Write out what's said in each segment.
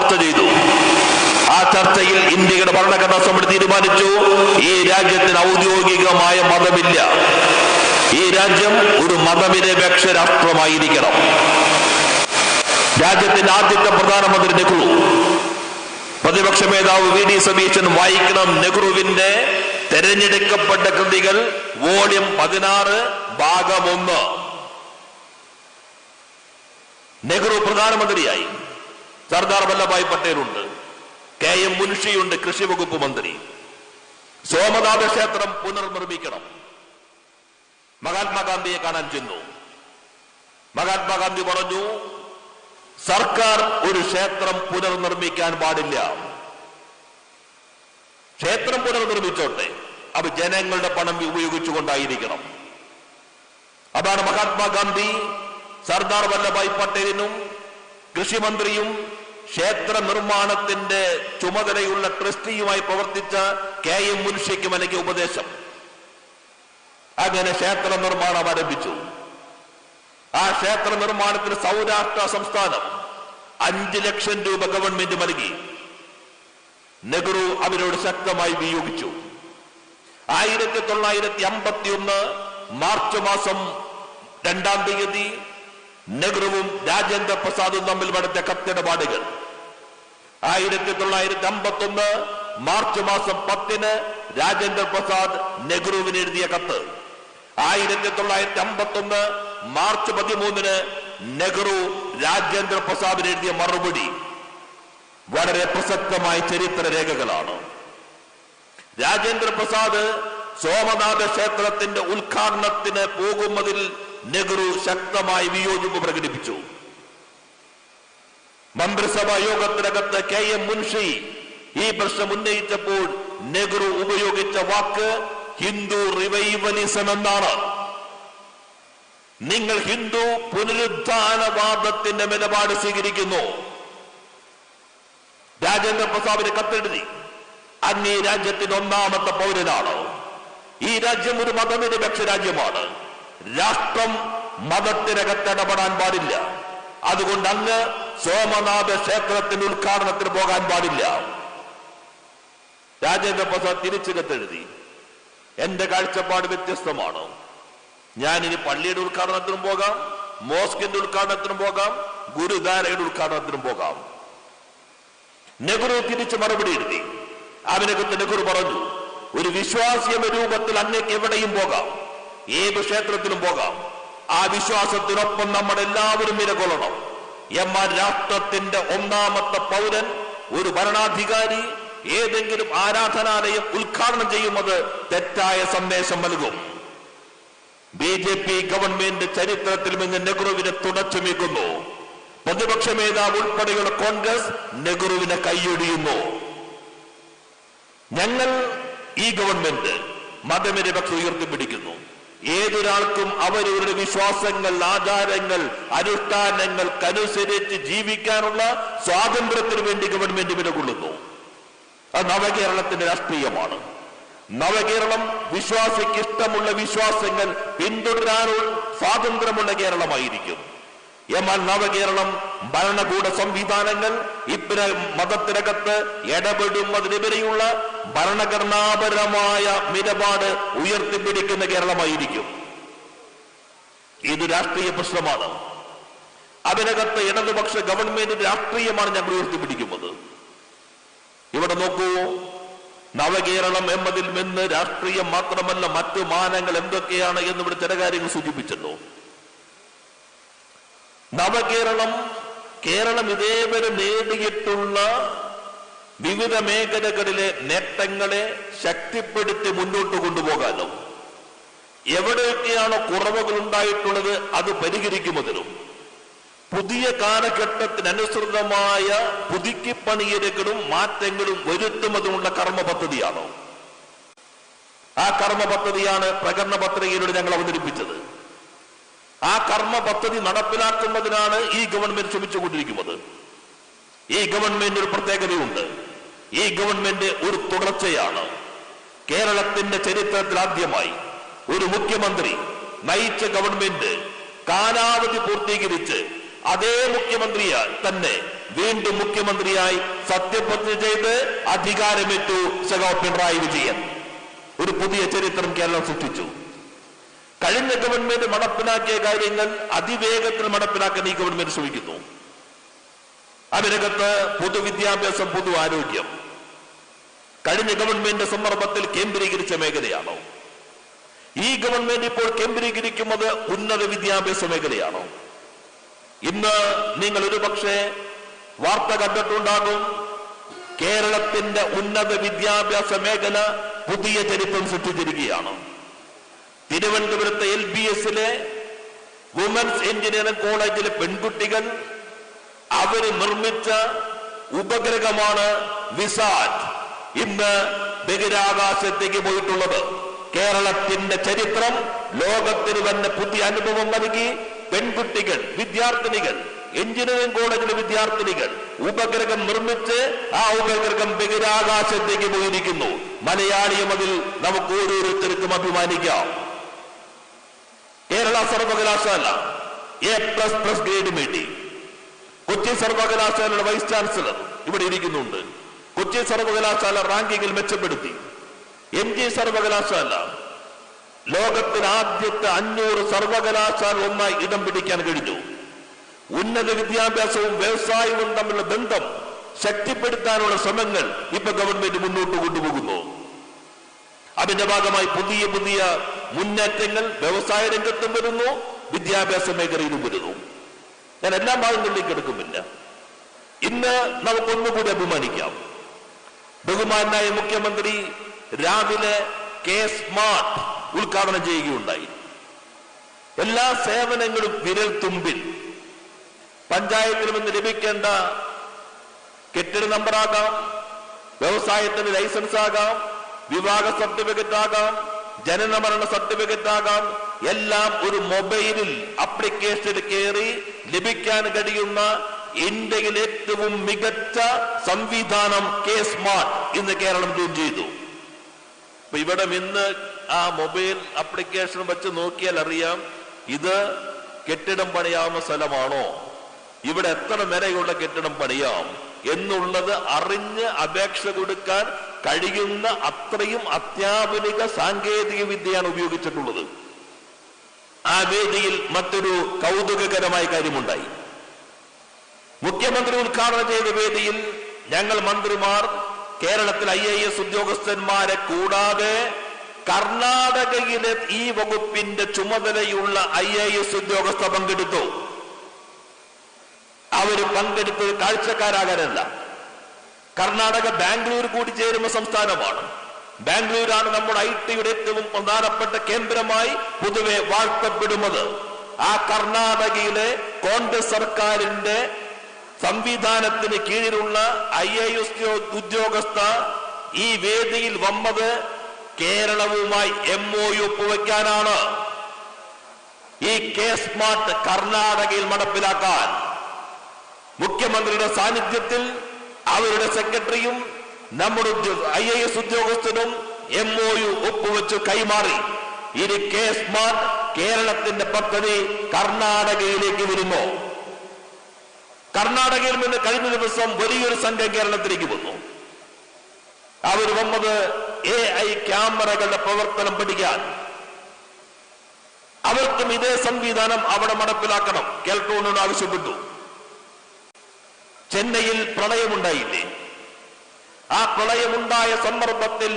ചർച്ച ചെയ്തു. ആ ചർച്ചയിൽ ഇന്ത്യയുടെ ഭരണഘടനാ സമിതി തീരുമാനിച്ചു. ഈ രാജ്യത്തിന് ഔദ്യോഗികമായ മതമില്ല. ഈ രാജ്യം ഒരു മതനിരപേക്ഷ രാഷ്ട്രമായിരിക്കണം. രാജ്യത്തിന്റെ ആദ്യത്തെ പ്രധാനമന്ത്രി നെഹ്റു. പ്രതിപക്ഷ നേതാവ് വി ഡി സതീശൻ വായിക്കണം നെഹ്റുവിന്റെ തെരഞ്ഞെടുക്കപ്പെട്ട കൃതികൾ വോളിയം പതിനാറ് ഭാഗം ഒന്ന്. നെഹ്റു പ്രധാനമന്ത്രിയായി. സർദാർ വല്ലഭായ് പട്ടേലുണ്ട്. കെ എം മുൻഷിയുണ്ട് കൃഷി വകുപ്പ് മന്ത്രി. സോമനാഥ ക്ഷേത്രം പുനർനിർമ്മിക്കണം. മഹാത്മാഗാന്ധിയെ കാണാൻ ചെന്നു. മഹാത്മാഗാന്ധി പറഞ്ഞു സർക്കാർ ഒരു ക്ഷേത്രം പുനർനിർമ്മിക്കാൻ പാടില്ല. ക്ഷേത്രം പുനർനിർമ്മിച്ചോട്ടെ അത് ജനങ്ങളുടെ പണം ഉപയോഗിച്ചുകൊണ്ടായിരിക്കണം. അതാണ് മഹാത്മാഗാന്ധി സർദാർ വല്ലഭായ് പട്ടേലിനും കൃഷിമന്ത്രിയും ക്ഷേത്ര നിർമ്മാണത്തിന്റെ ചുമതലയുള്ള ട്രസ്റ്റിയുമായി പ്രവർത്തിച്ച കെ എം മുൻഷിക്ക് നൽകിയ ഉപദേശം. അങ്ങനെ ക്ഷേത്ര നിർമ്മാണം ആരംഭിച്ചു. ആ ക്ഷേത്ര നിർമ്മാണത്തിന് സൗരാഷ്ട്ര സംസ്ഥാനം അഞ്ച് ലക്ഷം രൂപ ഗവൺമെന്റ് നൽകി. നെഹ്റു അവരോട് ശക്തമായി വിയോഗിച്ചു. ആയിരത്തി തൊള്ളായിരത്തി അമ്പത്തി ഒന്ന് മാർച്ച് മാസം രണ്ടാം തീയതി നെഹ്റുവും രാജേന്ദ്ര പ്രസാദും തമ്മിൽ നടത്തിയ കത്തിടപാടുകൾ. ആയിരത്തി തൊള്ളായിരത്തി അമ്പത്തി ഒന്ന് മാർച്ച് മാസം പത്തിന് രാജേന്ദ്ര പ്രസാദ് നെഹ്റുവിന് എഴുതിയ കത്ത്. ആയിരത്തി തൊള്ളായിരത്തി അമ്പത്തി ഒന്ന് മാർച്ച് പതിമൂന്നിന് നെഹ്റു രാജേന്ദ്ര പ്രസാദിന് എഴുതിയ മറുപടി. വളരെ പ്രസക്തമായ ചരിത്ര രേഖകളാണ്. രാജേന്ദ്ര പ്രസാദ് സോമനാഥ ക്ഷേത്രത്തിന്റെ ഉദ്ഘാടനത്തിന് പോകുന്നതിൽ നെഹ്റു ശക്തമായി വിയോജിപ്പ് പ്രകടിപ്പിച്ചു. മന്ത്രിസഭാ യോഗത്തിനകത്ത് കെ എം മുൻഷി ഈ പ്രശ്നം ഉന്നയിച്ചപ്പോൾ നെഹ്റു ഉപയോഗിച്ച വാക്ക് ഹിന്ദു റിവൈവലിസം എന്നാണ്. നിങ്ങൾ ഹിന്ദു പുനരുദ്ധാനവാദത്തിന്റെ നിലപാട് സ്വീകരിക്കുന്നു. രാജേന്ദ്ര പ്രസാദിന് കത്തെഴുതി. അങ്ങ് രാജ്യത്തിന് ഒന്നാമത്തെ പൗരനാണ്. ഈ രാജ്യം ഒരു മതനിരപേക്ഷ രാജ്യമാണ്. രാഷ്ട്രം മതത്തിനകത്ത് ഇടപെടാൻ പാടില്ല. അതുകൊണ്ട് അങ്ങ് സോമനാഥ ക്ഷേത്രത്തിന്റെ ഉദ്ഘാടനത്തിന് പോകാൻ പാടില്ല. രാജേന്ദ്ര പ്രസാദ് തിരിച്ചു കത്തെഴുതി എന്റെ കാഴ്ചപ്പാട് വ്യത്യസ്തമാണ്. ഞാൻ ഇനി പള്ളിയുടെ ഉദ്ഘാടനത്തിനും പോകാം മോസ്കിന്റെ ഉദ്ഘാടനത്തിനും പോകാം ഗുരുദാരയുടെ ഉദ്ഘാടനത്തിനും പോകാം. നെഹ്റു തിരിച്ച് മറുപടി എഴുതി. അവനകത്ത് നെഹ്റു പറഞ്ഞു ഒരു വിശ്വാസിയ രൂപത്തിൽ അങ്ങേക്ക് എവിടെയും പോകാം ഏത് ക്ഷേത്രത്തിലും പോകാം. ആ വിശ്വാസത്തിനൊപ്പം നമ്മൾ എല്ലാവരും നിലകൊള്ളണം. എന്നാൽ രാഷ്ട്രത്തിന്റെ ഒന്നാമത്തെ പൗരൻ ഒരു ഭരണാധികാരി ഏതെങ്കിലും ആരാധനാലയം ഉദ്ഘാടനം ചെയ്യുന്നത് തെറ്റായ സന്ദേശം നൽകും. ബി ജെ പി ഗവൺമെന്റ് ചരിത്രത്തിൽ നിന്ന് നെഹ്റുവിനെ തുടച്ചു നീക്കുന്നു പ്രതിപക്ഷ നേതാവ് ഉൾപ്പെടെയുള്ള കോൺഗ്രസ് നെഹ്റുവിനെ കൈയൊടിയുന്നു. ഞങ്ങൾ ഈ ഗവൺമെന്റ് മതനിരപക്ഷ ഉയർത്തിപ്പിടിക്കുന്നു. ഏതൊരാൾക്കും അവരവരുടെ വിശ്വാസങ്ങൾ ആചാരങ്ങൾ അനുഷ്ഠാനങ്ങൾക്കനുസരിച്ച് ജീവിക്കാനുള്ള സ്വാതന്ത്ര്യത്തിന് വേണ്ടി ഗവൺമെന്റ് വിലകൊള്ളുന്നു. അത് നവകേരളത്തിന്റെ രാഷ്ട്രീയമാണ്. നവകേരളം വിശ്വാസിക്ക് ഇഷ്ടമുള്ള വിശ്വാസങ്ങൾ പിന്തുടരാനുള്ള സ്വാതന്ത്ര്യമുള്ള കേരളമായിരിക്കും. എന്നാൽ നവകേരളം ഭരണകൂട സംവിധാനങ്ങൾ ഇപ്പിന മതത്തിനകത്ത് ഇടപെടുന്നതിനെതിരെയുള്ള ഭരണഘടനാപരമായ നിലപാട് ഉയർത്തിപ്പിടിക്കുന്ന കേരളമായിരിക്കും. ഇത് രാഷ്ട്രീയ പ്രശ്നമാണ്. അതിനകത്ത് ഇടതുപക്ഷ ഗവൺമെന്റ് രാഷ്ട്രീയമാണ് ഞങ്ങൾ ഉയർത്തിപ്പിടിക്കുന്നത്. ഇവിടെ നോക്കൂ നവകേരളം എന്നതിൽ നിന്ന് രാഷ്ട്രീയം മാത്രമല്ല മറ്റു മാനങ്ങൾ എന്തൊക്കെയാണ് എന്ന് ഇവിടെ ചില കാര്യങ്ങൾ സൂചിപ്പിച്ചല്ലോ. നവകേരളം കേരളം ഇതേവരെ നേടിയിട്ടുള്ള വിവിധ മേഖലകളിലെ നേട്ടങ്ങളെ ശക്തിപ്പെടുത്തി മുന്നോട്ട് കൊണ്ടുപോകാനും എവിടെയൊക്കെയാണോ കുറവുകൾ ഉണ്ടായിട്ടുള്ളത് അത് പരിഹരിക്കുന്നതിനും പുതിയ കാലഘട്ടത്തിനനുസൃതമായ പുതുക്കിപ്പണിയലുകളും മാറ്റങ്ങളും വരുത്തുന്നതിനുള്ള കർമ്മ പദ്ധതിയാണോ ആ കർമ്മ പദ്ധതിയാണ് പ്രകടന പത്രികയിലൂടെ ഞങ്ങൾ അവതരിപ്പിച്ചത്. ആ കർമ്മ പദ്ധതി നടപ്പിലാക്കുന്നതിനാണ് ഈ ഗവൺമെന്റ് ശ്രമിച്ചുകൊണ്ടിരിക്കുന്നത്. ഈ ഗവൺമെന്റ് ഒരു പ്രത്യേകതയുണ്ട്. ഈ ഗവൺമെന്റ് ഒരു തുടർച്ചയാണ്. കേരളത്തിന്റെ ചരിത്രത്തിൽ ആദ്യമായി ഒരു മുഖ്യമന്ത്രി നയിച്ച ഗവൺമെന്റ് കാലാവധി പൂർത്തീകരിച്ച് അതേ മുഖ്യമന്ത്രിയാ തന്നെ വീണ്ടും മുഖ്യമന്ത്രിയായി സത്യപ്രതിജ്ഞ ചെയ്ത് അധികാരമേറ്റു സഖാവ് പിണറായി വിജയൻ. ഒരു പുതിയ ചരിത്രം കേരളം സൃഷ്ടിച്ചു. കഴിഞ്ഞ ഗവൺമെന്റ് നടപ്പിലാക്കിയ കാര്യങ്ങൾ അതിവേഗത്തിൽ നടപ്പിലാക്കാൻ ഈ ഗവൺമെന്റ് ശ്രമിക്കുന്നു. അതിനകത്ത് പൊതുവിദ്യാഭ്യാസം പൊതു ആരോഗ്യം കഴിഞ്ഞ ഗവൺമെന്റ് സന്ദർഭത്തിൽ കേന്ദ്രീകരിച്ച മേഖലയാണോ? ഈ ഗവൺമെന്റ് ഇപ്പോൾ കേന്ദ്രീകരിക്കുന്നത് ഉന്നത വിദ്യാഭ്യാസ മേഖലയാണോ? ഇന്ന് നിങ്ങൾ ഒരുപക്ഷെ വാർത്ത കണ്ടിട്ടുണ്ടാകും കേരളത്തിന്റെ ഉന്നത വിദ്യാഭ്യാസ മേഖല പുതിയ ചരിത്രം സൃഷ്ടിച്ചിരിക്കുകയാണ്. തിരുവനന്തപുരത്തെ എൽ ബി എസിലെ വുമൻസ് എഞ്ചിനീയറിംഗ് കോളേജിലെ പെൺകുട്ടികൾ അവർ നിർമ്മിച്ച ഉപഗ്രഹമാണ് വിസാറ്റ് ഇന്ന് ബഹിരാകാശത്തേക്ക് പോയിട്ടുള്ളത്. കേരളത്തിന്റെ ചരിത്രം ലോകത്തിന് തന്നെ പുതിയ അനുഭവം നൽകി പെൺകുട്ടികൾ വിദ്യാർത്ഥിനികൾ എഞ്ചിനീയറിംഗ് കോളേജിലെ വിദ്യാർത്ഥിനികൾ ഉപഗ്രഹം നിർമ്മിച്ച് ആ ഉപഗ്രഹം ബഹിരാകാശത്തേക്ക് പോയിരിക്കുന്നു. മലയാളിയും അതിൽ നമുക്ക് ഓരോരുത്തർക്കും അഭിമാനിക്കാം. കേരള സർവകലാശാല എ പ്ലസ് പ്ലസ് ഗ്രേഡ് നേടി കൊച്ചി സർവകലാശാലയുടെ വൈസ് ചാൻസലർ ഇവിടെ ഇരിക്കുന്നുണ്ട്. കൊച്ചി സർവകലാശാല റാങ്കിങ്ങിൽ മെച്ചപ്പെടുത്തി. എം ജി സർവകലാശാല ലോകത്തിൽ ആദ്യത്തെ അഞ്ഞൂറ് സർവകലാശാല ഒന്നായി ഇടം പിടിക്കാൻ കഴിഞ്ഞു. ഉന്നത വിദ്യാഭ്യാസവും വ്യവസായവും തമ്മിലുള്ള ബന്ധം ശക്തിപ്പെടുത്താനുള്ള ശ്രമങ്ങൾ ഇപ്പൊ ഗവൺമെന്റ് മുന്നോട്ട് കൊണ്ടുപോകുന്നു. അതിന്റെ ഭാഗമായി പുതിയ പുതിയ മുന്നേറ്റങ്ങൾ വ്യവസായ രംഗത്തും വരുന്നു വിദ്യാഭ്യാസ മേഖലയിലും വരുന്നു. ഞാൻ എല്ലാ ഭാഗങ്ങളിലേക്ക് എടുക്കുന്നില്ല. ഇന്ന് നമുക്കൊന്നുകൂടി അഭിമാനിക്കാം. ബഹുമാനായ മുഖ്യമന്ത്രി രാവിലെ കെ സ്മാർട്ട് ഉദ്ഘാടനം ചെയ്യുകയുണ്ടായി. എല്ലാ സേവനങ്ങളും വിരൽ തുമ്പിൽ. പഞ്ചായത്തിൽ നിന്ന് ലഭിക്കേണ്ട കെട്ടിട നമ്പറാകാം വ്യവസായത്തിന് ലൈസൻസ് ആകാം വിവാഹ സർട്ടിഫിക്കറ്റ് ആകാം ജനന മരണ സർട്ടിഫിക്കറ്റ് ആകാം. എല്ലാം ഒരു മൊബൈലിൽ അപ്ലിക്കേഷനിൽ കയറി ലഭിക്കാൻ കഴിയുന്ന ഇന്ത്യയിൽ ഏറ്റവും മികച്ച സംവിധാനം കെ സ്മാർട്ട് ഇന്ന് കേരളം ജൂൺ ചെയ്തു. അപ്പൊ ഇവിടെ ഇന്ന് ആ മൊബൈൽ അപ്ലിക്കേഷൻ വെച്ച് നോക്കിയാൽ അറിയാം ഇത് കെട്ടിടം പണിയാവുന്ന സ്ഥലമാണോ? ഇവിടെ എത്ര നിലയുള്ള കെട്ടിടം പണിയാം? എന്നുള്ളത് അറിഞ്ഞ് അപേക്ഷ കൊടുക്കാൻ കഴിയുന്ന അത്രയും അത്യാധുനിക സാങ്കേതിക വിദ്യയാണ് ഉപയോഗിച്ചിട്ടുള്ളത്. ആ വേദിയിൽ മറ്റൊരു കൗതുകകരമായ കാര്യമുണ്ടായി. മുഖ്യമന്ത്രി ഉദ്ഘാടനം ചെയ്ത വേദിയിൽ ഞങ്ങൾ മന്ത്രിമാർ കേരളത്തിൽ ഐ എ എസ് ഉദ്യോഗസ്ഥന്മാരെ കൂടാതെ കർണാടകയിലെ ഈ വകുപ്പിന്റെ ചുമതലയുള്ള ഐ എ എസ് ഉദ്യോഗസ്ഥ പങ്കെടുത്തു. അവർ പങ്കെടുത്തത് കാഴ്ചക്കാരാകാനല്ല. കർണാടക ബാംഗ്ലൂർ കൂടി ചേരുന്ന സംസ്ഥാനമാണ്. ബാംഗ്ലൂരാണ് നമ്മുടെ ഐ ടിയുടെ ഏറ്റവും പ്രധാനപ്പെട്ട കേന്ദ്രമായി പൊതുവെ വാഴ്ത്തപ്പെടുന്നത്. ആ കർണാടകയിലെ കോൺഗ്രസ് സർക്കാരിന്റെ സംവിധാനത്തിന് കീഴിലുള്ള ഐ എ എസ് ഉദ്യോഗസ്ഥ ഈ വേദിയിൽ വന്നത് കേരളവുമായി എം ഒ യു ഒപ്പുവെക്കാനാണ് ഈ കെ സ്മാർട്ട് കർണാടകയിൽ നടപ്പിലാക്കാൻ മുഖ്യമന്ത്രിയുടെ സാന്നിധ്യത്തിൽ അവരുടെ സെക്രട്ടറിയും നമ്മുടെ ഐ എ എസ് ഉദ്യോഗസ്ഥനും എം ഒ യു ഒപ്പുവെച്ച് കൈമാറി. ഇനി കെ സ്മാർട്ട് കേരളത്തിന്റെ പദ്ധതി കർണാടകയിലേക്ക് വരുമോ? കർണാടകയിൽ നിന്ന് കഴിഞ്ഞ ദിവസം വലിയൊരു സംഘം കേരളത്തിലേക്ക് വന്നു. അവർ വന്നത് എ ഐ ക്യാമറകളുടെ പ്രവർത്തനം പഠിക്കാൻ. അവർക്കും ഇതേ സംവിധാനം അവിടെ നടപ്പിലാക്കണം. കേൾക്കണമെന്ന് ആവശ്യപ്പെട്ടു. ചെന്നൈയിൽ പ്രളയമുണ്ടായില്ലേ? ആ പ്രളയമുണ്ടായ സന്ദർഭത്തിൽ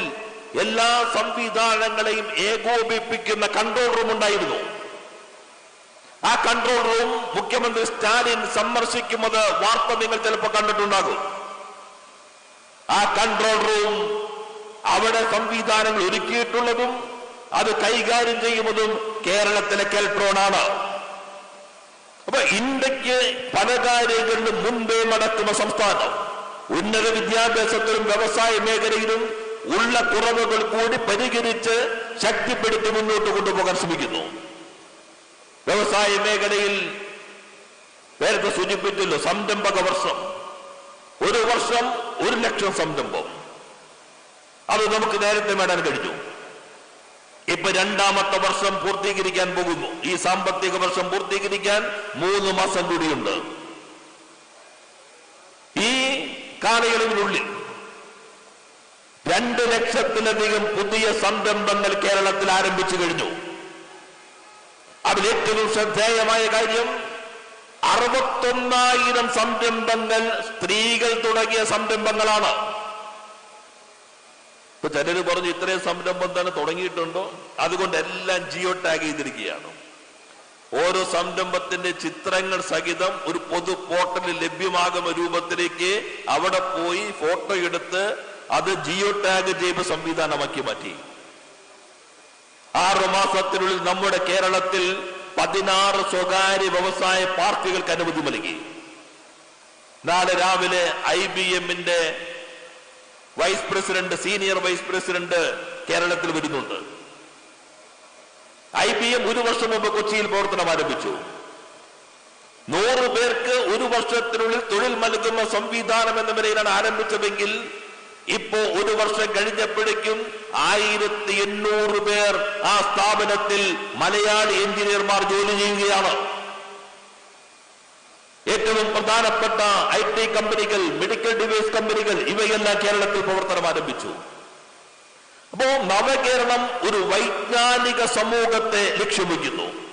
എല്ലാ സംവിധാനങ്ങളെയും ഏകോപിപ്പിക്കുന്ന കൺട്രോൾ റൂം ഉണ്ടായിരുന്നു. ആ കൺട്രോൾ റൂം മുഖ്യമന്ത്രി സ്റ്റാലിൻ സന്ദർശിക്കുന്നത് വാർത്ത നിങ്ങൾ ചിലപ്പോൾ കണ്ടിട്ടുണ്ടാകും. ആ കൺട്രോൾ റൂം അവിടെ സംവിധാനങ്ങൾ ഒരുക്കിയിട്ടുള്ളതും അത് കൈകാര്യം ചെയ്യുന്നതും കേരളത്തിലെ കെൽട്രോണാണ് അപ്പൊ ഇന്ത്യയ്ക്ക് പല കാര്യങ്ങളിലും മുൻപേ നടക്കുന്ന സംസ്ഥാനം ഉന്നത വിദ്യാഭ്യാസത്തിലും വ്യവസായ മേഖലയിലും ഉള്ള കുറവുകൾ കൂടി പരിഹരിച്ച് ശക്തിപ്പെടുത്തി മുന്നോട്ട് കൊണ്ടുപോകാൻ ശ്രമിക്കുന്നു. വ്യവസായ മേഖലയിൽ നേരത്തെ സൂചിപ്പിച്ചല്ലോ സംരംഭക വർഷം. ഒരു വർഷം ഒരു ലക്ഷം സംരംഭം. അത് നമുക്ക് നേരത്തെ നേടാൻ കഴിഞ്ഞു. ഇപ്പൊ രണ്ടാമത്തെ വർഷം പൂർത്തീകരിക്കാൻ പോകുന്നു. ഈ സാമ്പത്തിക വർഷം പൂർത്തീകരിക്കാൻ മൂന്ന് മാസം കൂടിയുണ്ട്. ഈ കാലയളവിനുള്ളിൽ രണ്ട് ലക്ഷത്തിലധികം പുതിയ സംരംഭങ്ങൾ കേരളത്തിൽ ആരംഭിച്ചു കഴിഞ്ഞു. അതിൽ ഏറ്റവും ശ്രദ്ധേയമായ കാര്യം അറുപത്തൊന്നായിരം സംരംഭങ്ങൾ സ്ത്രീകൾ തുടങ്ങിയ സംരംഭങ്ങളാണ്. ഇപ്പൊ ചിലര് പറഞ്ഞു ഇത്രയും സംരംഭം തന്നെ തുടങ്ങിയിട്ടുണ്ടോ? അതുകൊണ്ട് എല്ലാം ജിയോ ടാഗ് ചെയ്തിരിക്കുകയാണ്. ഓരോ സംരംഭത്തിന്റെ ചിത്രങ്ങൾ സഹിതം ഒരു പൊതു പോർട്ടലിൽ ലഭ്യമാകുന്ന രൂപത്തിലേക്ക് അവിടെ പോയി ഫോട്ടോ എടുത്ത് അത് ജിയോ ടാഗ് ചെയ്ത് സംവിധാനമാക്കി മാറ്റി. ആറു മാസത്തിനുള്ളിൽ നമ്മുടെ കേരളത്തിൽ പതിനാറ് സ്വകാര്യ വ്യവസായ പാർട്ടികൾക്ക് അനുമതി നൽകി. നാളെ രാവിലെ ഐ ബി എമ്മിന്റെ vice president senior vice president കേരളത്തിൽ വരുന്നുണ്ട്. ഐ ബി എം ഒരു വർഷം മുമ്പ് കൊച്ചിയിൽ പ്രവർത്തനം ആരംഭിച്ചു. നൂറ് പേർക്ക് ഒരു വർഷത്തിനുള്ളിൽ തൊഴിൽ നൽകുന്ന സംവിധാനം എന്ന നിലയിലാണ് ആരംഭിച്ചതെങ്കിൽ ഇപ്പോ ഒരു വർഷം കഴിഞ്ഞപ്പോഴേക്കും ആയിരത്തി എണ്ണൂറ് പേർ ആ സ്ഥാപനത്തിൽ മലയാളി എഞ്ചിനീയർമാർ ജോലി ചെയ്യുകയാണ്. ഏറ്റവും പ്രധാനപ്പെട്ട ഐ ടി കമ്പനികൾ മെഡിക്കൽ ഡിവൈസ് കമ്പനികൾ ഇവയെല്ലാം കേരളത്തിൽ പ്രവർത്തനം ആരംഭിച്ചു. അപ്പോ നവകേരളം ഒരു വൈജ്ഞാനിക സമൂഹത്തെ ലക്ഷ്യം വയ്ക്കുന്നു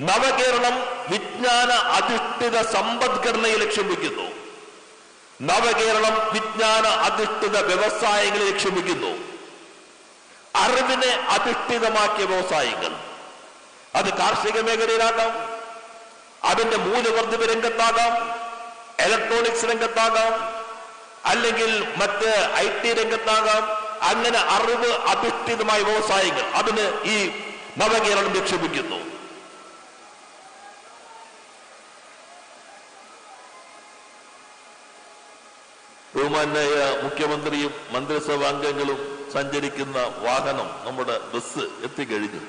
നവകേരളം വിജ്ഞാന അധിഷ്ഠിത സമ്പദ്ഘടനയെ ലക്ഷ്യം വയ്ക്കുന്നു നവകേരളം വിജ്ഞാന അധിഷ്ഠിത വ്യവസായങ്ങളെ ലക്ഷ്യം വയ്ക്കുന്നു അറിവിനെ അധിഷ്ഠിതമാക്കിയ വ്യവസായങ്ങൾ. അത് കാർഷിക മേഖലയിലാകാം അതിന്റെ മൂല്യവർദ്ധിത രംഗത്താകാം ഇലക്ട്രോണിക്സ് രംഗത്താകാം അല്ലെങ്കിൽ മറ്റ് ഐ ടി രംഗത്താകാം. അങ്ങനെ അറിവ് അധിഷ്ഠിതമായ വ്യവസായങ്ങൾ അതിന് ഈ നവകേരളം നിക്ഷേപിക്കുന്നു ബഹുമാനായ മുഖ്യമന്ത്രിയും മന്ത്രിസഭാ അംഗങ്ങളും സഞ്ചരിക്കുന്ന വാഹനം നമ്മുടെ ബസ് എത്തിക്കഴിഞ്ഞു.